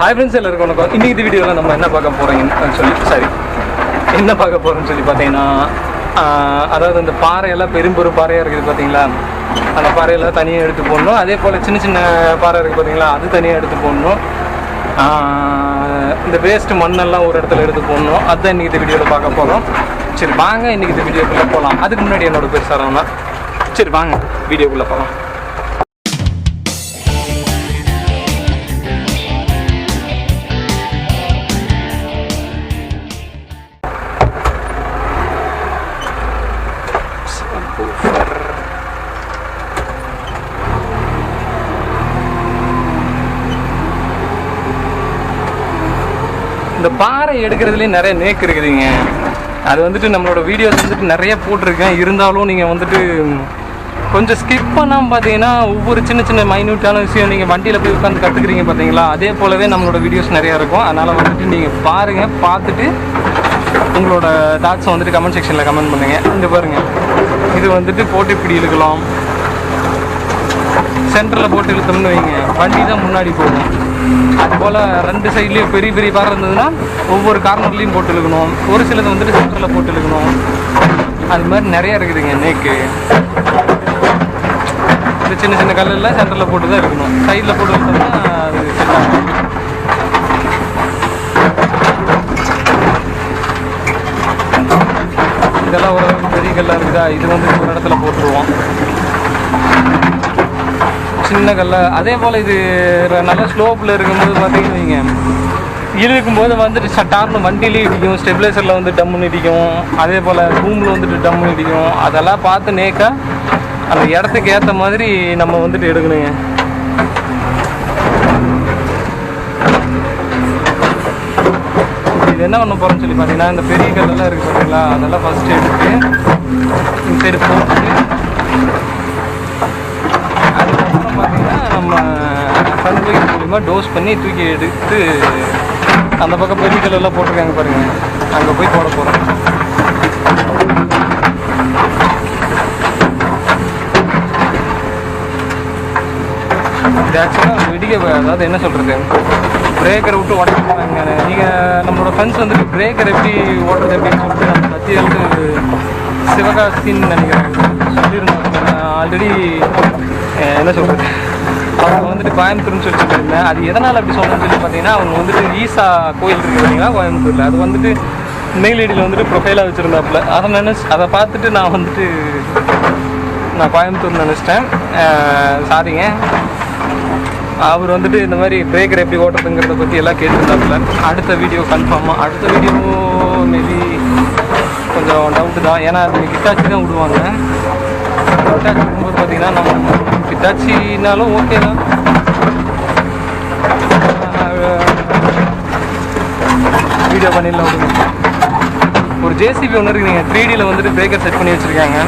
Hi friends எல்லாருக்கும் வணக்கம். இன்னைக்கு இந்த வீடியோவில் நம்ம என்ன பார்க்க போகிறோங்கன்னு சொல்லி சரி என்ன பார்க்க போகிறோம்னு சொல்லி பார்த்தீங்கன்னா அதாவது இந்த பாறையெல்லாம் பெரும்பொரு பாறையாக இருக்குது பார்த்தீங்களா? அந்த பாறையெல்லாம் தனியாக எடுத்து போடணும். அதே போல் சின்ன சின்ன பாறை இருக்குது பார்த்தீங்களா? அது தனியாக எடுத்து போடணும். இந்த வேஸ்ட் மண்ணெல்லாம் ஒரு இடத்துல எடுத்து போடணும். அதுதான் இன்றைக்கி இந்த வீடியோவில் பார்க்க போகிறோம் சரி வாங்க இன்றைக்கி இந்த வீடியோக்குள்ளே போகலாம் அதுக்கு முன்னாடி என்னோட பேர் சரவணா. சரி வாங்க வீடியோக்குள்ளே போகலாம் இந்த பாறை எடுக்கிறதுலேயே நிறைய நேக்கு இருக்குதுங்க. அது வந்துட்டு நம்மளோட வீடியோஸ் வந்துட்டு நிறைய போட்டிருக்கேன். இருந்தாலும் நீங்கள் வந்துட்டு கொஞ்சம் ஸ்கிப் பண்ணாமல் பார்த்தீங்கன்னா ஒவ்வொரு சின்ன சின்ன மைன்யூட்டான விஷயம் நீங்கள் வண்டியில் போய் உட்காந்து கற்றுக்குறீங்க பார்த்தீங்களா அதே போலவே நம்மளோட வீடியோஸ் நிறையா இருக்கும். அதனால் வந்துட்டு நீங்கள் பாருங்கள் பார்த்துட்டு உங்களோட தாட்ஸை வந்துட்டு கமெண்ட் செக்ஷனில் கமெண்ட் பண்ணுங்கள் இங்கே பாருங்கள் இது வந்துட்டு போட்டு இப்படி இழுக்கலாம். சென்டரில் போட்டு இழுத்தோம்னு வைங்க. வண்டி தான் முன்னாடி போகும். அதுபோல் ரெண்டு சைட்லேயும் பெரிய பெரிய கார் இருந்ததுன்னா ஒவ்வொரு கார்னர்லேயும் போட்டு இழுக்கணும் ஒரு சிலது வந்துட்டு சென்டரில் போட்டு இழுக்கணும் அது மாதிரி நிறைய இருக்குதுங்க நேக்கு இந்த சின்ன சின்ன கல்லெல்லாம் சென்டரில் போட்டு தான் இருக்கணும். சைடில் போட்டு இழுத்தோம்னா அது செட் ஆகும். இதெல்லாம் ஒரு பெரிய கல்லாக இருக்குதா? இது வந்து ஒரு இடத்துல போட்டுருவோம். சின்ன கல்ல. அதே போல் இது நல்ல ஸ்லோப்பில் இருக்கும்போது பார்த்தீங்கன்னு வைங்க. இழுக்கும்போது வந்துட்டு சட்டார்னு வண்டியிலே இடிக்கும் ஸ்டெபிலைசரில் வந்து டம்முன்னு இடிக்கும். அதே போல் பூமில் வந்துட்டு டம்முன்னு இடிக்கும். அதெல்லாம் பார்த்து நேக்கா அந்த இடத்துக்கு ஏற்ற மாதிரி நம்ம வந்துட்டு எடுக்கணுங்க. இது என்ன பண்ண போகிறோம்னு சொல்லி பார்த்தீங்கன்னா இந்த பெரிய கல்லெல்லாம் இருக்குது பார்த்தீங்களா அதெல்லாம் ஃபஸ்ட்டு எடுத்து இந்த சைடு போட்டு அதுக்கப்புறம் பார்த்தீங்கன்னா நம்ம ஃப்ரண்ட் மூலிமா டோஸ் பண்ணி தூக்கி எடுத்து அந்த பக்கம் பெரிய எல்லாம் போட்டிருக்காங்க பாருங்கள் அங்கே போய் போட போகிறோம் இது ஆக்சுவலாக வெடிக்க அதாவது என்ன சொல்கிறது பிரேக்கரை விட்டு உடச்சு போகிறாங்க நீங்கள் நம்மளோட ஃப்ரெண்ட்ஸ் வந்துட்டு பிரேக்கர் எப்படி ஓடுறது அப்படின்னு சொல்லிட்டு நம்ம மத்திய வந்து சிவகாசின்னு நினைக்கிறேன். சொல்லியிருந்தாங்க. ஆல்ரெடி என்ன சொல்கிறது அவங்க வந்துட்டு கோயம்புத்தூர்னு சொல்லி சொல்லியிருந்தேன். அது எதனால் அப்படி சொல்லணும்னு சொல்லி பார்த்தீங்கன்னா அவங்க வந்துட்டு ஈசா கோயில் இருக்கு பார்த்தீங்களா கோயம்புத்தூரில். அது வந்துட்டு மெயில் ஐடியில் வந்துட்டு ப்ரொஃபைலாக வச்சுருந்தாப்புல. அதை நினச்சி அதை பார்த்துட்டு நான் வந்துட்டு நான் கோயம்புத்தூர் நினச்சிட்டேன். சாரிங்க. அவர் வந்துட்டு இந்த மாதிரி பிரேக்கர் எப்படி ஓட்டுறதுங்கிறத பற்றி எல்லாம் கேட்டுருந்தாப்புல. அடுத்த வீடியோ கன்ஃபார்மாக அடுத்த வீடியோ மேபி கொஞ்சம் டவுட்டு தான். ஏன்னா அது கிட்டாச்சி தான் விடுவாங்க. ஹிட்டாச்சி விடும்போது பார்த்தீங்கன்னா நம்ம கிட்டாச்சினாலும் ஓகே தான் வீடியோ பண்ணிடலாம் விடுங்க ஒரு ஜேசிபி ஒன்று இருக்குங்க த்ரீ டியில் வந்துட்டு பிரேக்கர் செட் பண்ணி வச்சுருக்காங்க.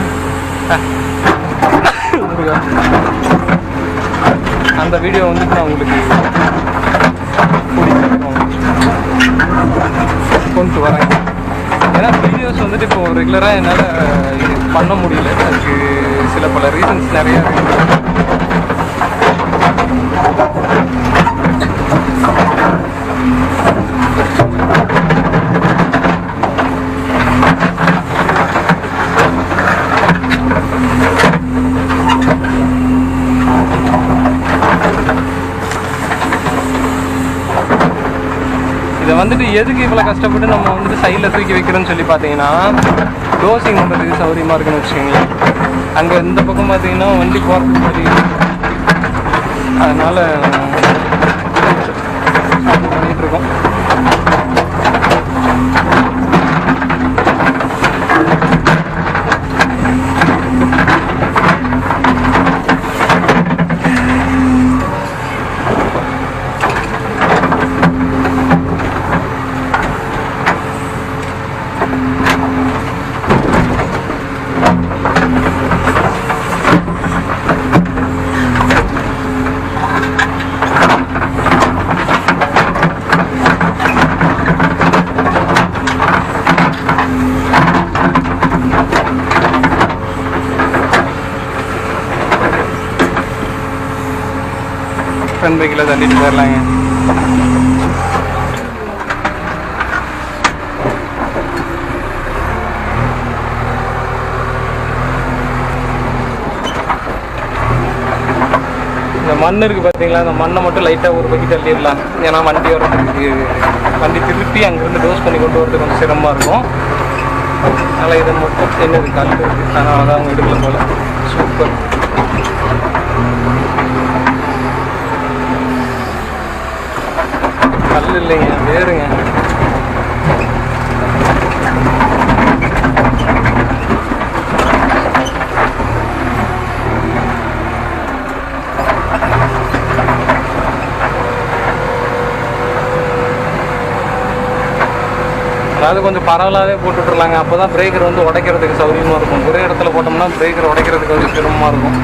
அந்த வீடியோ வந்துட்டு நான் உங்களுக்கு கூட்டிட்டு கொண்டு வரேன். ஏன்னா வீடியோஸ் வந்துட்டு இப்போ ரெகுலராக என்னால் இது பண்ண முடியல. அதுக்கு சில பல ரீசன்ஸ் நிறையா இருக்கு இதை வந்துட்டு எதுக்கு இவ்வளோ கஷ்டப்பட்டு நம்ம வந்துட்டு சைடில் தூக்கி வைக்கிறோன்னு சொல்லி பார்த்தீங்கன்னா டோசிங் பண்ணுறதுக்கு சௌரியமாக இருக்குன்னு வச்சுக்கோங்களேன். அங்கே இந்த பக்கம் பார்த்தீங்கன்னா வண்டி போகிறதுக்கு மாதிரி அதனால் பிரேக்கில் தள்ளிட்டு போயிடலாங்க இந்த மண் இருக்குது பார்த்தீங்களா அந்த மண்ணை மட்டும் லைட்டாக ஒரு பக்கி தள்ளிடலாம். ஏன்னா வண்டி வர வண்டி திருப்பி அங்கேருந்து டோஸ் பண்ணி கொண்டு வரது கொஞ்சம் சிரமமாக இருக்கும். அதனால் இதை மட்டும் என்னது கல் இருக்குது அதனால தான் அவங்க எடுக்கல போல் சூப்பர் கல் இல்லைங்க வேறுங்க அதாவது கொஞ்சம் பரவலாகவே போட்டுட்ருலாங்க அப்போ தான் பிரேக்கர் வந்து உடைக்கிறதுக்கு சௌகரியமாக இருக்கும். ஒரே இடத்துல போட்டோம்னா பிரேக்கர் உடைக்கிறதுக்கு கொஞ்சம் சிரமமாக இருக்கும்.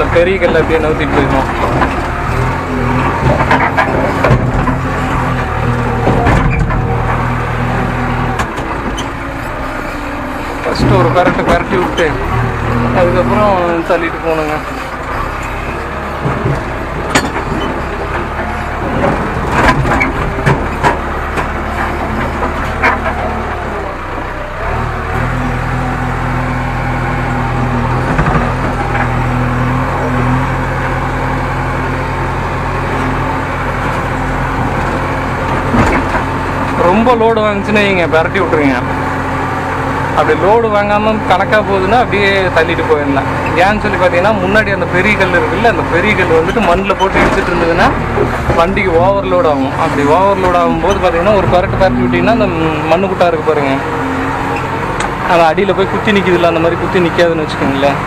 இந்த பெரிய கல்லை அப்படியே நவுத்திட்டு போயிடும் ஃபஸ்ட்டு ஒரு கரண்ட்டு கரட்டி விட்டு அதுக்கப்புறம் தள்ளிட்டு போகணுங்க. ரொம்ப லோடு வாங்குச்சுன்னா இங்கே பரட்டி விட்ருங்க அப்படி லோடு வாங்காமல் கணக்காக போகுதுன்னா அப்படியே தள்ளிட்டு போயிடலாம். ஏன்னு சொல்லி பார்த்தீங்கன்னா முன்னாடி அந்த பெரிய கல் இருக்குல்ல அந்த பெரிய கல் வந்துட்டு மண்ணில் போட்டு இடிச்சிட்டு இருந்ததுன்னா வண்டிக்கு ஓவர்லோட் ஆகும். அப்படி ஓவர்லோட் ஆகும்போது பார்த்தீங்கன்னா ஒரு பரட்டு பரட்டி விட்டிங்கன்னா அந்த மண்ணு குட்டா இருக்கு பாருங்க. அது அடியில் போய் குத்தி நிற்கிதுல்ல அந்த மாதிரி குத்தி நிற்காதுன்னு வச்சுக்கோங்களேன்.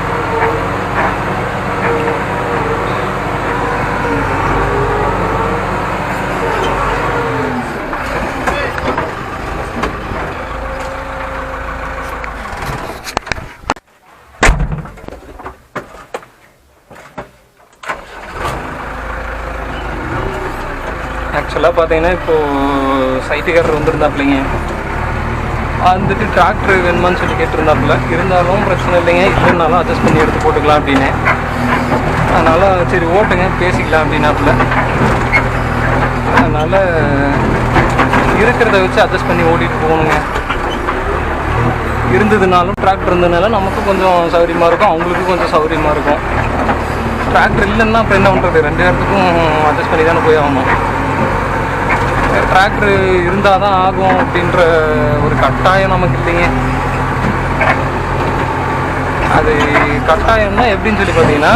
அதெல்லாம் பார்த்தீங்கன்னா இப்போது சைட்டுக்காரர் வந்திருந்தாப்புலைங்க. வந்துட்டு டிராக்டர் வேணுமான்னு சொல்லி கேட்டிருந்தாப்புல. இருந்தாலும் பிரச்சனை இல்லைங்க. இல்லைனாலும் அட்ஜஸ்ட் பண்ணி எடுத்து போட்டுக்கலாம் அப்படின்னு. அதனால் சரி ஓட்டுங்க. பேசிக்கலாம் அப்படின்னாப்புல. அதனால் இருக்கிறத வச்சு அட்ஜஸ்ட் பண்ணி ஓட்டிகிட்டு போகணுங்க. இருந்ததுனாலும் டிராக்டர் இருந்ததுனால நமக்கும் கொஞ்சம் சௌகரியமாக இருக்கும். அவங்களுக்கும் கொஞ்சம் சௌகரியமாக இருக்கும். டிராக்டர் இல்லைன்னா அப்புறம் என்ன பண்ணுறது ரெண்டு இடத்துக்கும் அட்ஜஸ்ட் பண்ணி தானே போய் ஆகணும். டிராக்டர் இருந்தால் தான் ஆகும் அப்படின்ற ஒரு கட்டாயம் நமக்கு இல்லைங்க. அது கட்டாயம்னா எப்படின்னு சொல்லி பார்த்தீங்கன்னா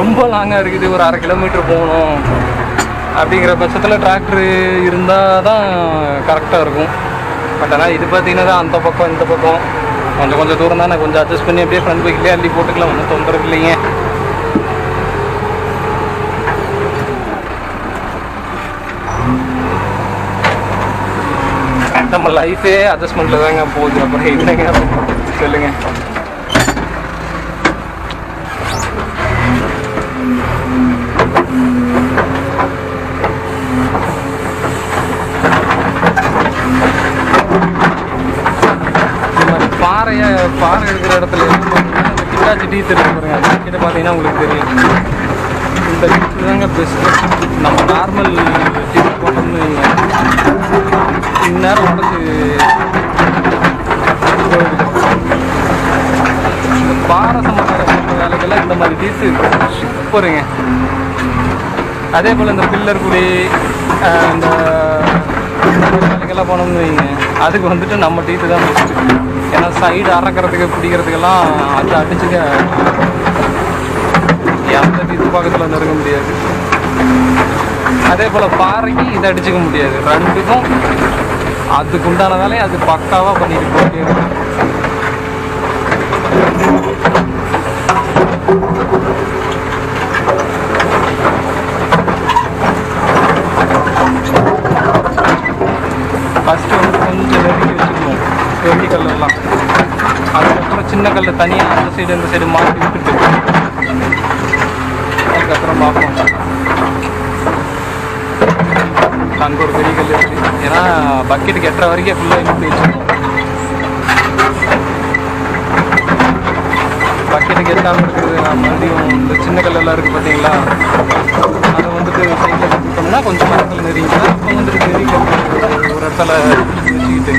ரொம்ப லாங்காக இருக்குது ஒரு அரை கிலோமீட்டர் போகணும் அப்படிங்கிற பட்சத்தில் டிராக்டர் இருந்தால் தான் கரெக்டாக இருக்கும். பட் ஆனால் இது பார்த்தீங்கன்னா அந்த பக்கம் இந்த பக்கம். கொஞ்சம் கொஞ்சம் தூரம் தானே கொஞ்சம் அட்ஜஸ்ட் பண்ணி அப்படியே ஃப்ரண்ட் பைக்லேயே அள்ளி போட்டுக்கலாம் ஒன்றும் தொந்தரவு இல்லைங்க நம்ம லைஃபே அட்ஜஸ்ட்மெண்ட்டில் தாங்க போகுது. அப்புறம் என்னங்க சொல்லுங்க. பாறையை பாறை இருக்கிற இடத்துல எல்லாம் கிட்டாச்சி டீ தெரியும் பாருங்க. அது கிட்ட பார்த்தீங்கன்னா உங்களுக்கு தெரியும். இந்த டீ தாங்க பெஸ்ட்டு நம்ம நார்மல் டீ போட்டோம்னு இந்நேரம் உடச்சி இந்த பாறை சம்பந்தமான வேலைகள்லாம் இந்த மாதிரி தீர்த்து சூப்பருங்க அதே போல் இந்த பில்லர் குடி இந்த வேலைக்கெல்லாம் போனோம்னு வைங்க. அதுக்கு வந்துட்டு நம்ம டீத்து தான் பெஸ்ட்டு ஏன்னா சைடு அறக்கிறதுக்கு பிடிக்கிறதுக்கெல்லாம் அது அடிச்சுக்க எந்த டீத்து பக்கத்தில் வந்து இருக்க முடியாது. அதே போல் பாறைக்கு இதை அடிச்சுக்க முடியாது. ரெண்டுக்கும் அதுக்கு உண்டான வேலையை அது பக்காவாக பண்ணிட்டு போயிட்டே இருக்கும் ஃபஸ்ட்டு வந்து கொஞ்சம் நெருக்கி வச்சுக்கணும். வெள்ளி கல்லெல்லாம். அதுக்கப்புறம் சின்ன கல்லை தனியாக அந்த சைடு இந்த சைடு மாற்றி விட்டுட்டு அதுக்கப்புறம் பார்ப்போம். அங்கே ஒரு பெரிய கல் இருக்கு. ஏன்னா பக்கெட்டுக்கு எட்டுற வரைக்கும் ஃபுல்லாக இன்னும் போயிடுச்சு பக்கெட்டுக்கு எட்டாமல் இருக்குது மறுபடியும் இந்த சின்ன கல்லெல்லாம் இருக்குது பார்த்தீங்களா அதை வந்துட்டு சைடில் கட்டிட்டோம்னா கொஞ்சம் மரத்தில் நெறிங்களா அப்போ வந்துட்டு பெரிய கல் ஒரு இடத்துல வச்சுக்கிட்டு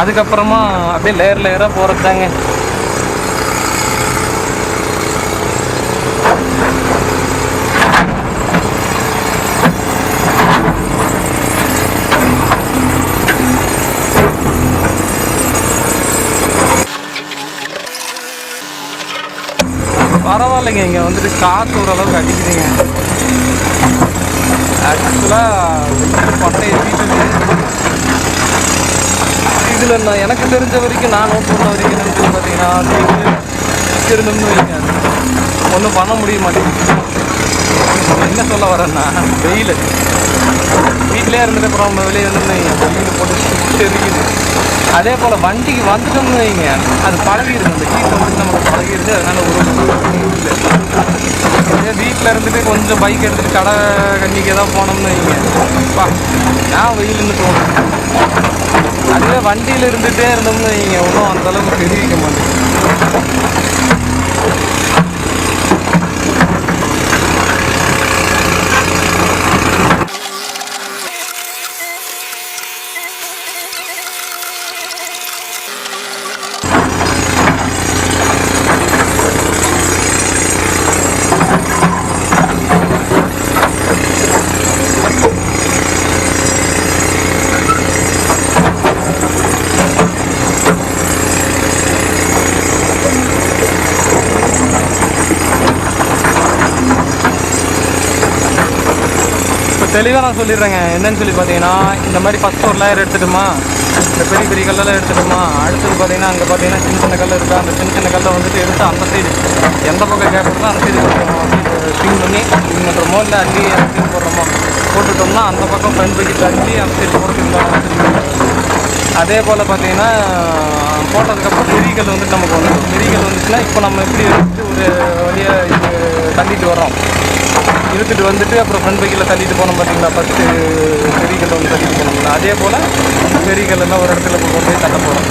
அதுக்கப்புறமா அப்படியே லேயர் லேயராக போகிறது தாங்க பரவாயில்லைங்க இங்கே வந்துட்டு காற்று ஓரளவுக்கு அடிக்குதுங்க. ஆக்சுவலாக பண்ணை வீட்டுக்கு. இதில் நான் எனக்கு தெரிஞ்ச வரைக்கும் நான் நோட் பண்ண வரைக்கும் என்னன்னு சொல்லி பார்த்தீங்கன்னா வெயில் வைங்க. ஒன்றும் பண்ண முடிய மாட்டேங்குது. என்ன சொல்ல வரேன்னா வெயில். வீட்டிலே இருந்துட்டு அப்புறம் வெளியே இருந்தோம்னு வெயில் போட்டு சுட்டு அதே போல் வண்டிக்கு வந்துட்டோம்னு வைங்க. அது பழகிடுது அந்த கீழே வந்து நமக்கு பழகிடுது அதனால ஒரு இதே வீட்டில் இருந்துட்டு கொஞ்சம் பைக் எடுத்துகிட்டு கடை கண்ணிக்கு ஏதாவது போனோம்னு வைங்க. பா நான் வெயில்னு தோணும் அதுவே வண்டியில் இருந்துகிட்டே இருந்தோம்னு வைங்க. ஒன்றும் அந்தளவுக்கு தெரிவிக்க மாட்டேங்குது தெளிவாக நான் சொல்லிடுறேங்க. என்னன்னு சொல்லி பார்த்தீங்கன்னா இந்த மாதிரி ஃபஸ்ட் ஒரு லேயர் எடுத்துட்டுமா? இந்த பெரிய பெரிய கல்லெல்லாம் எடுத்துட்டுமா? அடுத்தது பார்த்தீங்கன்னா அங்கே பார்த்தீங்கன்னா சின்ன சின்ன கல் இருக்கா? அந்த சின்ன சின்ன கல்லை வந்துட்டு எடுத்து அந்த சைடு எந்த பக்கம் கேட்குறதோ அந்த சைடு ஸ்பின் பண்ணி ஸ்பின் பண்ணுறோமோ இல்லை அள்ளி ஸ்பின் போடுறோமோ போட்டுட்டோம்னா அந்த பக்கம் ஃப்ரண்ட் பக்கெட் அள்ளி அந்த சைடு போட்டுக்கலாம் அதே போல் பார்த்தீங்கன்னா போட்டதுக்கப்புறம் பெரிய வந்துட்டு நமக்கு வந்து பெரிய வந்துச்சுன்னா இப்போ நம்ம எப்படி வந்துட்டு ஒரு வழியாக தள்ளிட்டு வரோம் இழுத்துட்டு வந்துட்டு அப்புறம் ஃப்ரண்ட் பைக்கில் தள்ளிட்டு போனோம் பார்த்தீங்களா ஃபஸ்ட்டு பெரியகல்ல வந்து தள்ளிட்டு போனோம்ல அதே போல் பெரிய எல்லாம் ஒரு இடத்துல கொண்டு போய் தள்ள போகிறோம்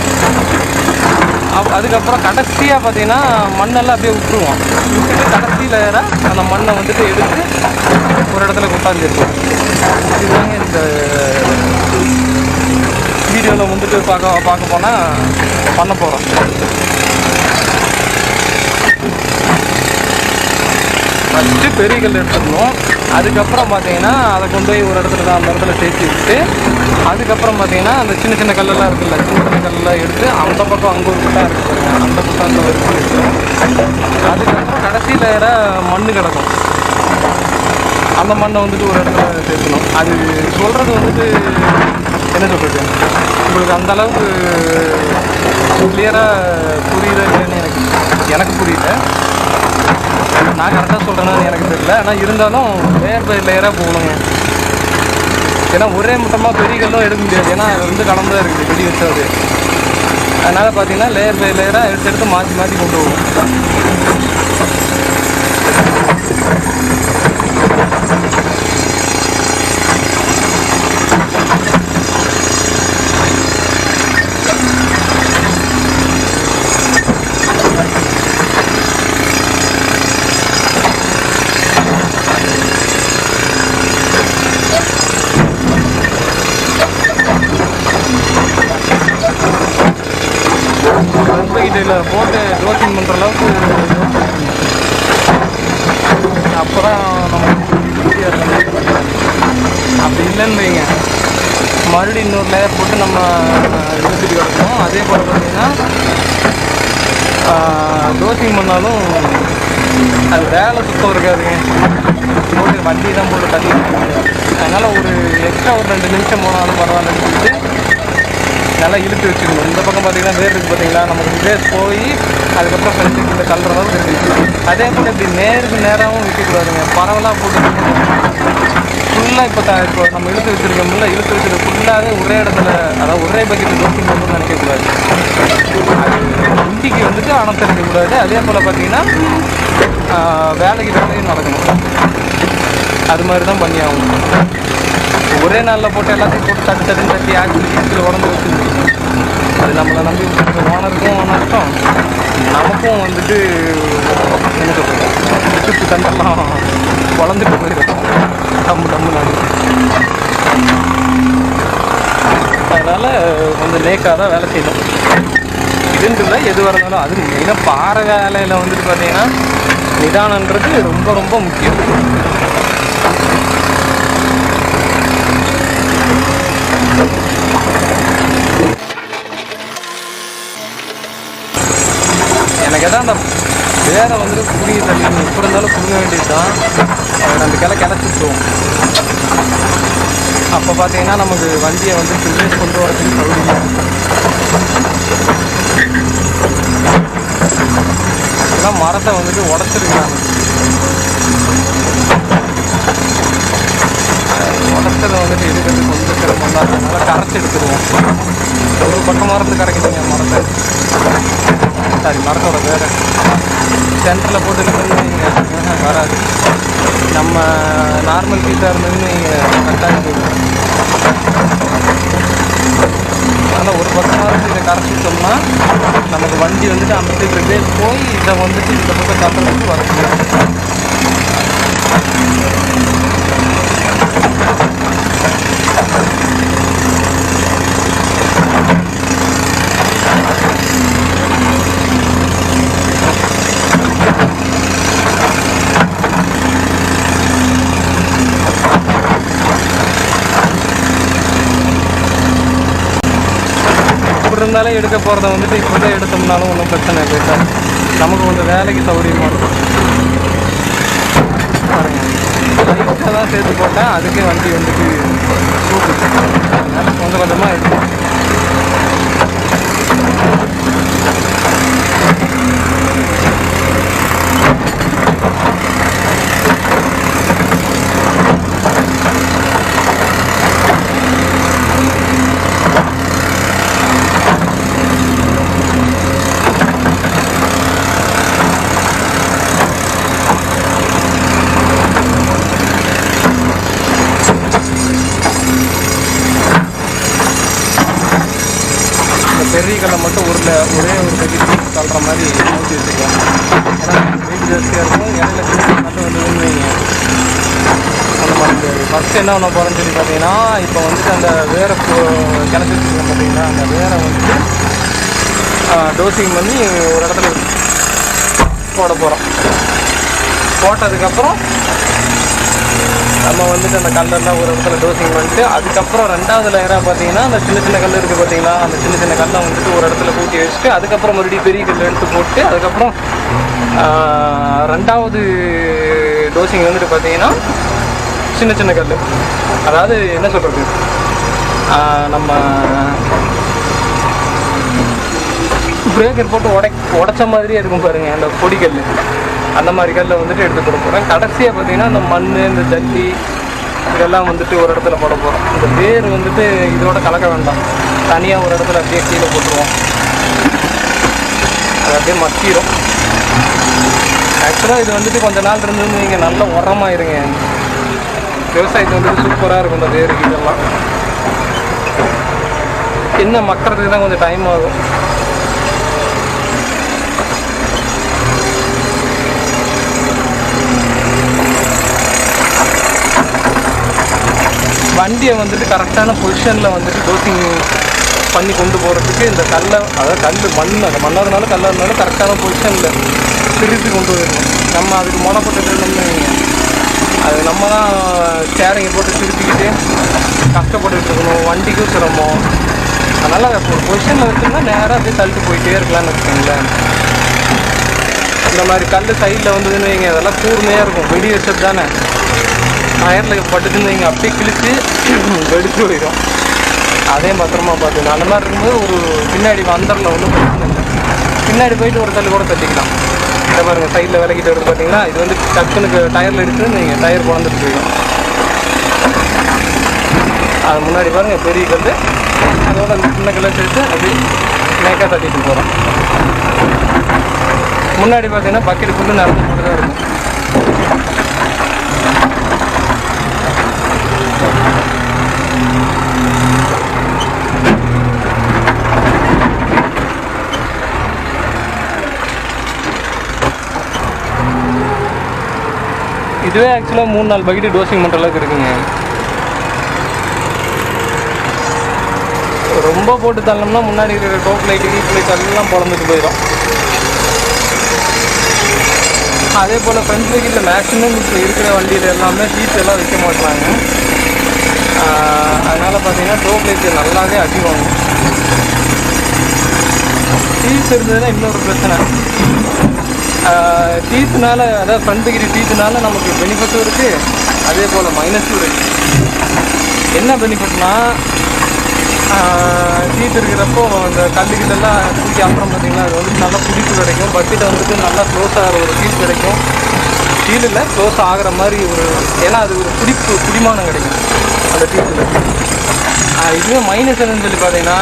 அப் அதுக்கப்புறம் கடைசியாக பார்த்தீங்கன்னா மண்ணெல்லாம் அப்படியே விட்டுருவோம். விட்டுட்டு கடைசியில் அந்த மண்ணை வந்துட்டு எடுத்து ஒரு இடத்துல கொட்டாந்துருக்கோம் இதுதாங்க இந்த வீடியோவில் வந்துட்டு பார்க்க பார்க்க போனால் பண்ண போகிறோம் ஃபஸ்ட்டு பெரிய கல் எடுத்துக்கணும் அதுக்கப்புறம் பார்த்தீங்கன்னா அதை கொண்டு போய் ஒரு இடத்துல தான் அந்த இடத்துல சேர்த்து விட்டு அதுக்கப்புறம் பார்த்தீங்கன்னா அந்த சின்ன சின்ன கல்லெல்லாம் இருக்குல்ல சின்ன சின்ன கல்லெல்லாம் எடுத்து அந்த பக்கம் அங்கே ஒரு குட்டா இருக்கு பாருங்க அந்த குட்டா அந்த ஒரு இருக்கும் அதுக்கப்புறம் கடைசி லேயராக மண் கிடக்கும். அந்த மண்ணை வந்துட்டு ஒரு இடத்துல சேர்க்கணும் அது சொல்கிறது வந்துட்டு என்ன சொல்கிறது உங்களுக்கு அந்த அளவுக்கு கிளியராக புரியுதா இல்லைன்னு எனக்கு எனக்கு புரியல. நான் கரெக்டாக சொல்கிறேன்னு எனக்கு தெரியல. ஆனால் இருந்தாலும் லேயர் பை லேயராக போகணுங்க. ஏன்னா ஒரே மொத்தமாக பெரிய கல்லும் எடுக்க முடியாது. ஏன்னா அது வந்து கலந்து தான் இருக்குது வெடி வச்சாது அதனால் பார்த்தீங்கன்னா லேயர் பை லேயராக எடுத்து எடுத்து மாற்றி மாற்றி கொண்டு போகும் ஃப்ரண்ட் போட்டு ரோட்டிங் பண்ணுற அளவுக்கு அப்போ தான் நம்ம easy-ஆ இருக்கும். அப்படி இல்லைன்னு வைங்க மறுபடியும் இன்னொரு லேயர் போட்டு நம்ம இழுத்துட்டு கிடக்கணும் அதே போல் பார்த்தீங்கன்னா டோசிங் பண்ணாலும் அது வேலை சுத்தம் இருக்காதுங்க. போட்டு வண்டி தான் போட்டு தள்ளி அதனால் ஒரு எக்ஸ்ட்ரா ஒரு ரெண்டு நிமிஷம் போனாலும் பரவாயில்லன்னு சொல்லிட்டு நல்லா இழுத்து வச்சுக்கணும் இந்த பக்கம் பார்த்தீங்கன்னா வேர் இருக்குது பார்த்தீங்களா நமக்கு விதேஷ் போய் அதுக்கப்புறம் ஃப்ரெண்ட்ஸுக்கு இந்த கல்ற அளவுக்கு இருக்குது அதே போல் இப்படி நேருக்கு நேராகவும் விற்கக்கூடாதுங்க பரவலாக போட்டு ஃபுல்லாக இப்போ த இப்போ நம்ம இழுத்து வச்சிருக்கோம்ல இழுத்து வச்சிருக்க ஃபுல்லாகவே ஒரே இடத்துல அதாவது ஒரே பக்கெட் தோசி பண்ணணும்னு நினைக்கக்கூடாது அது வந்துட்டு வந்துட்டு அணைத்திருக்கக்கூடாது அதே போல் பார்த்தீங்கன்னா வேலைக்கு வேலையும் நடக்கணும். அது மாதிரி தான் பண்ணி ஆகணும். ஒரே நாளில் போட்டு எல்லாத்தையும் போட்டு தட்டு தட்டு தட்டி ஆக்சில் கீழே உடம்பு வச்சுருச்சு அது நம்மளை நம்பி ஓனருக்கும் ஓனருக்கும் நமக்கும் வந்துட்டு என்ன சொல்கிறது சுற்று தண்டெல்லாம் வளர்ந்துட்டு போயிடும். டம்மு டம்முன்னு நடு அதனால் கொஞ்சம் லேக்காக தான் வேலை செய்யணும் இதுன்ட்டு இல்லை எது இருந்தாலும் அது மெயினாக பாறை வேலையில் வந்துட்டு பார்த்தீங்கன்னா நிதானன்றது ரொம்ப ரொம்ப முக்கியம். எனக்கு எதாவது அந்த வேலை வந்துட்டு புரியுது தண்ணி எப்படி இருந்தாலும் புரிய வேண்டியது தான் ரெண்டு கிளை கிளச்சி அப்போ பார்த்தீங்கன்னா நமக்கு வண்டியை வந்து பில்லேஜ் கொண்டு வரதுக்கு சௌகரியமாக இதெல்லாம் மரத்தை வந்துட்டு உடச்சிருக்காங்க. உடச்சதை வந்துட்டு எடுக்கிறது கொஞ்சம் சிரமம் தான். அதனால கரைச்சி எடுத்துருவோம். ஒரு பக்கம் மரத்து கரைக்குதுங்க மரத்தை. சாரி மரத்தோட வேறு. சென்டரில் போட்டு இருக்கிறது வராது. நம்ம நார்மல் பீஸாக இருந்ததுன்னு நீங்கள் கரெக்டாக போயிடும். அதனால் ஒரு பக்கமாக இருந்து இதை கரைச்சிட்டோம்னா நமக்கு வண்டி வந்துட்டு அந்த சைடு போய் இதை வந்துட்டு இந்த பக்கம் தட்டுறதுக்கு வர இப்படி இருந்தாலும் எடுக்க போகிறத வந்துட்டு இப்போ தான் எடுத்தோம்னாலும் ஒன்றும் பிரச்சனை இல்லை நமக்கு கொஞ்சம் வேலைக்கு சௌகரியமாக இருக்கும். பாருங்கள் தான் சேர்த்து போட்டேன். அதுக்கே வண்டி வந்துட்டு கொஞ்சம் கொஞ்சமாக இருக்கும் இந்த பெரிய கல்லை ஒரே ஒரு கட்டி தள்ளுற மாதிரி ஊற்றி வச்சுக்கலாம். ஏன்னா வெயிட் ஜாஸ்தியாக இருக்கும். இடையில சின்ன மட்டும் வந்ததுன்னு வைங்க அந்த மாதிரி ஃபஸ்ட்டு என்ன பண்ண போகிறேன்னு சொல்லி பார்த்தீங்கன்னா இப்போ வந்துட்டு அந்த வேரை கிணத்து வச்சுருக்கோம் பார்த்தீங்கன்னா அந்த வேரை வந்துட்டு டோசிங் பண்ணி ஒரு இடத்துல போட போகிறோம் போட்டதுக்கப்புறம் நம்ம வந்துட்டு அந்த கல்லெல்லாம் ஒரு இடத்துல டோசிங் பண்ணிட்டு அதுக்கப்புறம் ரெண்டாவது லேயராக பார்த்தீங்கன்னா அந்த சின்ன சின்ன கல் இருக்குது பார்த்தீங்களா? அந்த சின்ன சின்ன கல்லை வந்துட்டு ஒரு இடத்துல கூட்டி வச்சுட்டு அதுக்கப்புறம் மறுபடியும் பெரிய கல் எடுத்து போட்டு அதுக்கப்புறம் ரெண்டாவது டோசிங் வந்துட்டு பார்த்தீங்கன்னா சின்ன சின்ன கல் அதாவது என்ன சொல்கிறது நம்ம பிரேக்கர் போட்டு உடை உடைச்ச மாதிரியே இருக்கும் பாருங்கள் அந்த பொடிக்கல் அந்த மாதிரி கல்லை வந்துட்டு எடுத்து போட போகிறேன் கடைசியாக பார்த்தீங்கன்னா இந்த மண் இந்த ஜல்லி இதெல்லாம் வந்துட்டு ஒரு இடத்துல போட போகிறோம் இந்த வேர் வந்துட்டு இதோட கலக்க வேண்டாம். தனியாக ஒரு இடத்துல அப்படியே கீழே போட்டுருவோம். அது அப்படியே மக்கிடும் ஆக்சுவலாக இது வந்துட்டு கொஞ்ச நாள் இருந்து நீங்கள் நல்ல உரமாயிருங்க. விவசாயத்து வந்துட்டு சூப்பராக இருக்கும் இந்த வேர் இதெல்லாம். என்ன மக்கறதுக்கு தான் கொஞ்சம் டைம் ஆகும். வண்டியை வந்துட்டு கரெக்டான பொசிஷனில் வந்துட்டு டோசிங் பண்ணி கொண்டு போகிறதுக்கு இந்த கல்லை அதாவது கல் மண் அந்த மண்ணாதனால கல்லாக இருந்தாலும் கரெக்டான பொசிஷனில் திருப்பி கொண்டு போயிடணும். நம்ம அதுக்கு முனை போட்டுட்டு அது நம்ம தான் சேரிங்கை போட்டு திருப்பிக்கிட்டு கஷ்டப்பட்டுட்டு இருக்கணும். வண்டிக்கும் சிரமம். அதனால் அதை ஒரு பொசிஷனில் வச்சோம்னா நேராக அப்படியே தள்ளிட்டு போயிட்டே இருக்கலாம்னு வச்சுக்கோங்களேன். இந்த மாதிரி கல் சைடில் வந்ததுன்னு வைங்க அதெல்லாம் கூர்மையாக இருக்கும். வெடி வச்சது தானே. டயரில் பட்டுச்சுன்னு வைங்க அப்படியே கிழித்து வெடிச்சு போயிடும் அதே பத்திரமா பார்த்துக்கணும் அந்த மாதிரி இருக்கும்போது ஒரு பின்னாடி வந்தரில் ஒன்றும் பிரச்சனை இல்லை பின்னாடி போயிட்டு ஒரு தள்ளி கூட தட்டிக்கலாம். இந்த பாருங்கள் சைடில் விலகிட்டு வருது பார்த்தீங்களா இது வந்து டக்குனுக்கு டயரில் எடுத்து நீங்கள் டயர் குழந்துட்டு போயிடும். அது முன்னாடி பாருங்கள் பெரிய கல் அதோட அந்த சின்ன கல்லை சேர்த்து அப்படியே மேக்காக தட்டிட்டு போகிறோம் முன்னாடி பார்த்தீங்கன்னா பக்கெட் ஃபுல்லு நடந்து போட்டு தான் இருக்கும். இதுவே ஆக்சுவலாக மூணு நாலு பக்கெட்டு டோசிங் பண்ணுற அளவுக்கு இருக்குங்க. ரொம்ப போட்டு தள்ளோம்னா முன்னாடி இருக்கிற டோப் லைட்டு கீப் லைட் எல்லாம் பிறந்துட்டு போயிடும் அதே போல் ஃப்ரெண்ட் பைக்கில் மேக்ஸிமம் இப்போ இருக்கிற வண்டியில் எல்லாமே சீட்ஸ் எல்லாம் வைக்க மாட்டாங்க அதனால் பார்த்தீங்கன்னா டோ லைட் நல்லாவே அடி வாங்கும். சீட் இருந்ததுன்னா இன்னொரு பிரச்சனை. டீத்துனால அதாவது ஃப்ரண்ட் டிகிரி டீத்துனால நமக்கு பெனிஃபிட்டும் இருக்குது அதே போல் மைனஸும் இருக்குது என்ன பெனிஃபிட்னா டீத் இருக்கிறப்போ அந்த கல்லுக்கிட்டெல்லாம் தூக்கி அப்புறம் பார்த்தீங்கன்னா அது வந்துட்டு நல்லா பிடிப்பு கிடைக்கும். பக்கெட்டை வந்துட்டு நல்லா க்ளோஸ் ஆகிற ஒரு ஃபீல் கிடைக்கும். ஃபீலில் க்ளோஸ் ஆகிற மாதிரி ஒரு ஏன்னா அது ஒரு பிடிப்பு பிடிமானம் கிடைக்கும் அந்த டீத்தில் இதுவே மைனஸ் என்னன்னு சொல்லி பார்த்தீங்கன்னா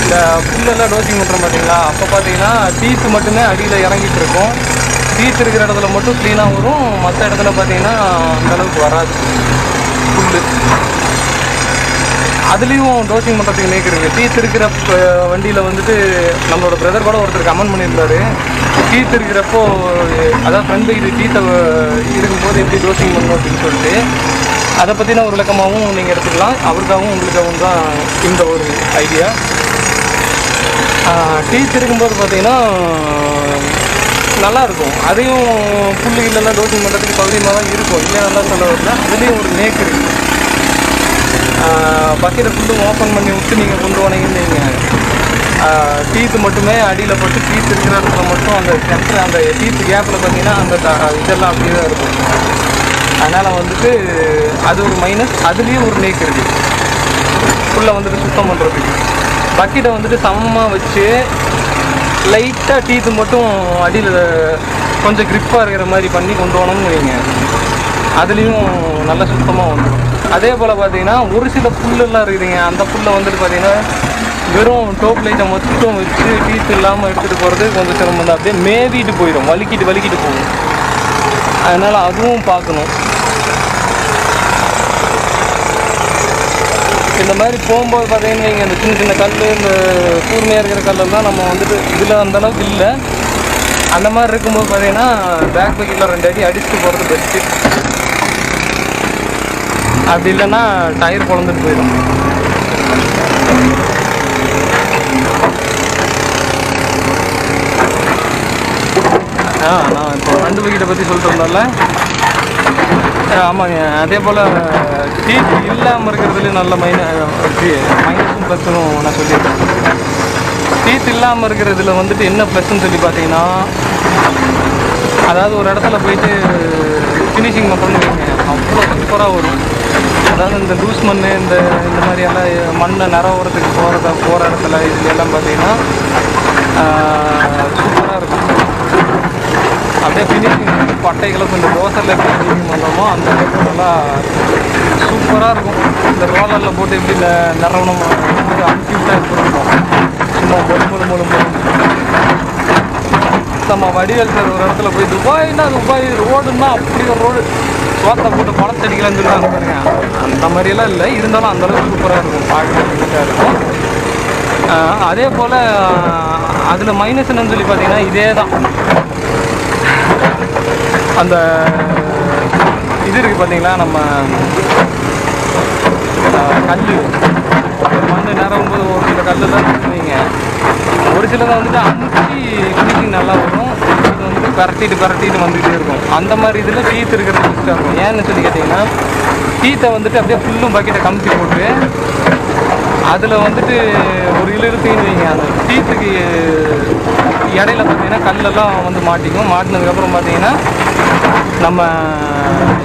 இந்த புல்லெல்லாம் டோசிங் பண்ணுறோம் பார்த்தீங்களா அப்போ பார்த்தீங்கன்னா டீத்து மட்டுமே அடியில் இறங்கிட்டு இருக்கும். டீத் இருக்கிற இடத்துல மட்டும் க்ளீனாக வரும். மற்ற இடத்துல பார்த்தீங்கன்னா அந்தளவுக்கு வராது. புல்லு. அதுலேயும் டோசிங் பண்ணுறதுக்கு நேக்கு இருக்குது டீத் இருக்கிற வண்டியில் வந்துட்டு நம்மளோட பிரதர் கூட ஒருத்தர் கமெண்ட் பண்ணியிருந்தாரு டீத் இருக்கிறப்போ அதாவது ஃப்ரண்ட் இது டீத்தை இருக்கும்போது எப்படி டோசிங் பண்ணணும் அப்படின்னு சொல்லிட்டு அதை பற்றின ஒரு விளக்கமாகவும் நீங்கள் எடுத்துக்கலாம். அவருக்காகவும் உங்களுக்காகவும் தான் இந்த ஒரு ஐடியா டீத் இருக்கும்போது பார்த்தீங்கன்னா நல்லாயிருக்கும் அதையும் புள்ளி இல்லைலாம் டோசிங் பண்ணுறதுக்கு பகுதியமாக தான் இருக்கும். இல்லை நல்லா சொல்ல வரல அதுலேயும் ஒரு நேக் இருக்குது பக்கெட்டை ஃபுல்லும் ஓப்பன் பண்ணி விட்டு நீங்கள் கொண்டு போனீங்கன்னு நீங்கள் டீத்து மட்டுமே அடியில் போட்டு டீத் இருக்கிற இடத்துல மட்டும் அந்த சென்டர் அந்த டீத்து கேப்பில் பார்த்தீங்கன்னா அந்த இதெல்லாம் அப்படியே தான் இருக்கும். அதனால் வந்துட்டு அது ஒரு மைனஸ் அதுலேயும் ஒரு நேக் இருக்குது ஃபுல்லாக வந்துட்டு சுத்தம் பண்ணுறதுக்கு பக்கெட்டை வந்துட்டு சமமாக வச்சு லைட்டாக டீத்து மட்டும் அடியில் கொஞ்சம் க்ரிப்பாக இருக்கிற மாதிரி பண்ணி கொண்டு போனோம்னு வைங்க. அதுலேயும் நல்லா சுத்தமாக வந்துடும். அதே போல் பார்த்தீங்கன்னா ஒரு சில புல்லெல்லாம் இருக்குதுங்க. அந்த புல்லை வந்துட்டு பார்த்தீங்கன்னா வெறும் டோப் லைட்டை மட்டும் வச்சு டீத் இல்லாமல் எடுத்துகிட்டு போகிறது கொஞ்சம் சிரமம் தான் அப்படியே மேவிட்டு போயிடும் வலிக்கிட்டு வலிக்கிட்டு போகும். அதனால் அதுவும் பார்க்கணும். இந்த மாதிரி போகும்போது பார்த்தீங்கன்னா இங்கே இந்த சின்ன சின்ன கல் இந்த கூர்மையாக இருக்கிற கல்லெல்லாம் நம்ம வந்துட்டு இதில் அந்த அளவுக்கு இல்லை. அந்த மாதிரி இருக்கும்போது பார்த்தீங்கன்னா பேக் பைக்கில் ரெண்டு அடி அடிச்சுட்டு போகிறது பெஸ்ட்டு அப்படி இல்லைன்னா டயர் குழந்துட்டு போயிடும். ஆ நான் இப்போ ரெண்டு பைக்கிட்ட பற்றி சொல்லிட்டு இருந்தோம்ல ஆமாங்க. அதே போல் டீச் இல்லாமல் இருக்கிறதுலேயும் நல்ல மைன மைனஸும் ப்ளஸ்ஸும் நான் சொல்லியிருக்கேன். டீத் இல்லாமல் இருக்கிறதுல வந்துட்டு என்ன ப்ளஸ்ன்னு சொல்லி பார்த்தீங்கன்னா அதாவது ஒரு இடத்துல போயிட்டு ஃபினிஷிங் பண்ணுறோன்னு வைங்க. அவ்வளோ சூப்பராக வரும். அதாவது இந்த லூஸ் மண் இந்த இந்த மாதிரியெல்லாம் மண்ணை நிறவுறதுக்கு போகிறத போகிற இடத்துல இதுல பார்த்தீங்கன்னா சூப்பராக இருக்கும். அப்படியே ஃபினிஷிங் பட்டைகளை கொஞ்சம் தோசையில் எப்படி ஃபினிஷிங் பண்ணுறோமோ அந்த அளவுக்கு நல்லா சூப்பராக இருக்கும். இந்த ரோலரில் போட்டு எப்படி இந்த நிறவணும் அன்ஃபியூட்டாக இருக்கணும் இருக்கும்? சும்மா மொழி மொழி மொழி மொழி நம்ம வடிவேல் சார் ஒரு இடத்துல போய் துபாய்னா துபாய் ரோடுன்னா அப்படி ஒரு ரோடு. சோத்தை போட்டு குளத்தடிக்கலாம்னு சொல்லுவாங்க பாருங்க. அந்த மாதிரியெல்லாம் இல்லை. இருந்தாலும் அந்த அளவுக்கு சூப்பராக இருக்கும். பார்க்கறதுக்கு இருக்கும். அதே போல் அதில் மைனஸ் என்னன்னு சொல்லி பார்த்தீங்கன்னா இதே தான். அந்த இது இருக்குது பார்த்தீங்களா? நம்ம கல் மண் நேரம் போது ஒரு சில கல்லு தான் வைங்க ஒரு சிலதை வந்துட்டு அமுக்கி ஃபினிஷிங் நல்லா வரும். பரட்டிட்டு பரட்டிட்டு வந்துகிட்டே இருக்கும். அந்த மாதிரி இதில் டீத் இருக்கிறது பெஸ்ட்டாக இருக்கும். ஏன்னு சொல்லி கேட்டிங்கன்னா டீத்தை வந்துட்டு அப்படியே ஃபுல்லும் பக்கெட்டை கமுத்தி போட்டு அதில் வந்துட்டு ஒரு இழுத்துன்னு வைங்க. அந்த டீத்துக்கு இடையில பார்த்தீங்கன்னா கல்லெல்லாம் வந்து மாட்டிக்கும். மாட்டினதுக்கப்புறம் பார்த்தீங்கன்னா நம்ம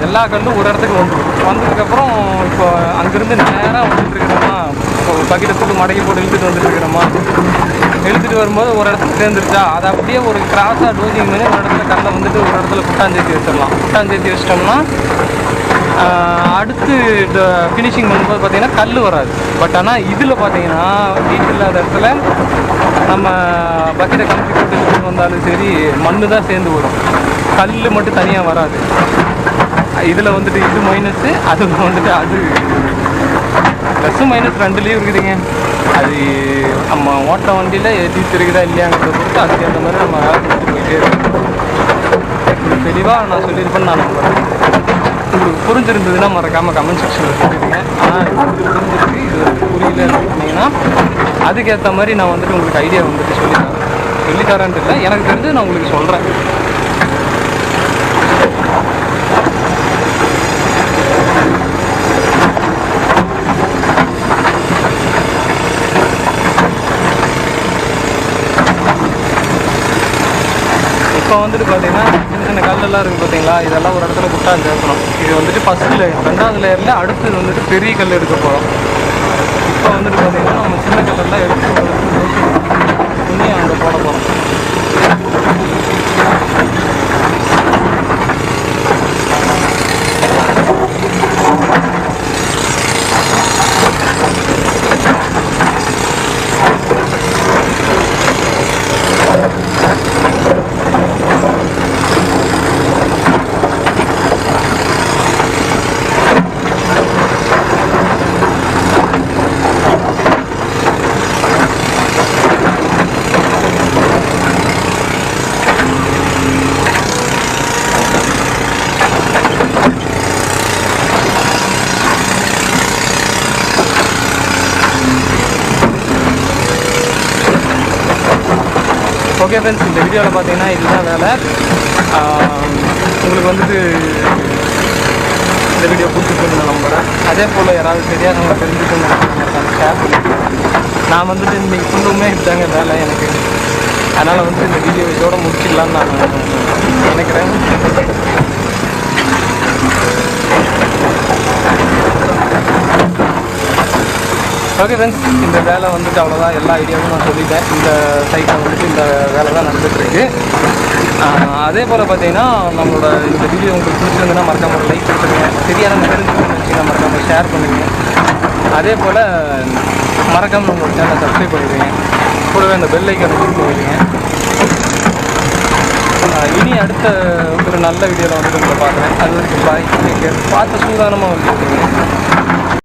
எல்லா கல்லும் ஒரு இடத்துக்கு வந்துடும். வந்ததுக்கப்புறம் இப்போ அங்கேருந்து நேராக வந்துட்டு இருக்கிறோமா இப்போ பக்கெட்டை ஃபுல்லு மடக்கி போட்டு இழுத்துட்டு வந்துட்டு இருக்கிறோமா இழுத்துட்டு வரும்போது ஒரு இடத்துல சேர்ந்துருச்சா? அதை அப்படியே ஒரு கிராஸாக டோசிங் பண்ணி ஒரு இடத்துல கல்லை வந்துட்டு ஒரு இடத்துல புட்டாஞ்சேத்தி வச்சிடலாம். புட்டாஞ்சேத்தி வச்சிட்டோம்னா அடுத்து ஃபினிஷிங் பண்ணும்போது பார்த்தீங்கன்னா கல் வராது. பட் ஆனால் இதில் பார்த்தீங்கன்னா வீட்டு இல்லாத இடத்துல நம்ம பக்கெட்டை கம்பி போட்டு வந்தாலும் சரி மண்ணு தான் சேர்ந்து வரும். கல் மட்டும் தனியாக வராது. இதில் வந்துட்டு இது மைனஸு அதில் வந்துட்டு அது. ப்ளஸ்ஸு மைனஸ் ரெண்டுலேயும் இருக்குதுங்க. அது நம்ம ஓட்ட வண்டியில் ஏற்றி திருக்குதா இல்லையாங்கிறத பொறுத்து அதுக்கேற்ற மாதிரி நம்ம வேலை செஞ்சுட்டு போயிட்டே இருக்கோம். தெளிவாக நான் சொல்லியிருப்பேன்னு நான் நம்புகிறேன் உங்களுக்கு புரிஞ்சிருந்ததுன்னா மறக்காமல் கமெண்ட் செக்ஷனில் சொல்லிடுங்க. ஆனால் இது புரிஞ்சிருக்கு இது வந்து புரியல அப்படின்னீங்கன்னா அதுக்கேற்ற மாதிரி நான் வந்துட்டு உங்களுக்கு ஐடியா வந்துட்டு சொல்லித்தரேன். சொல்லித்தரேன்ட்டு இல்லை எனக்கு தெரிஞ்சு நான் உங்களுக்கு சொல்கிறேன் இப்போ வந்துட்டு பார்த்தீங்கன்னா சின்ன சின்ன கல்லெல்லாம் இருக்குது பார்த்தீங்களா? இதெல்லாம் ஒரு இடத்துல குட்டா சேர்க்கணும். இது வந்துட்டு ஃபஸ்ட்டு லேயர் ரெண்டாவது லேயரில் அடுத்தது வந்துட்டு பெரிய கல் எடுக்க போகிறோம் இப்போ வந்துட்டு பார்த்தீங்கன்னா நம்ம சின்ன கல்லெல்லாம் எடுத்து துணியை அங்கே போட போகிறோம் ஓகே ஃப்ரெண்ட்ஸ் இந்த வீடியோவில் பார்த்தீங்கன்னா இதுதான் வேலை. உங்களுக்கு வந்துட்டு இந்த வீடியோ பிடிச்சிருக்கணும் நான் நம்புகிறேன் அதே போல் யாராவது தெரியாதவங்க தெரிஞ்சுக்கணும்னு நினைக்கிறாங்க ஷேர் பண்ணிக்கிறேன் நான் வந்துட்டு இன்றைக்கி ஃபுல்லுமே இதுதாங்க வேலை எனக்கு. அதனால் வந்து இந்த வீடியோ இதோட முடிச்சிடலான்னு நான் நினைக்கிறேன். ஓகே ஃப்ரெண்ட்ஸ் இந்த வேலை வந்துட்டு அவ்வளோதான் எல்லா ஐடியாவும் நான் சொல்லிட்டேன். இந்த சைட்டில் வந்துட்டு இந்த வேலை தான் நடந்துகிட்ருக்கு அதே போல் பார்த்தீங்கன்னா நம்மளோட இந்த வீடியோ உங்களுக்கு பிடிச்சிருந்துன்னா மறக்காமல் ஒரு லைக் கொடுத்துருங்க. சரியான தெரிஞ்சுக்கணும்னு வச்சுன்னா மறக்காம ஷேர் பண்ணுங்கள் அதே போல் மறக்காமல் நம்மளோட சேனலை சப்ஸ்கிரைப் பண்ணிடுங்க கூடவே அந்த பெல் ஐக்கனை கொடுத்து பண்ணிடுங்க இனி அடுத்த ஒரு நல்ல வீடியோவில் வந்துட்டு உங்களை பார்க்குறேன். அது வரைக்கும் பாய் பார்த்து சூதானமாக வந்துருக்கீங்க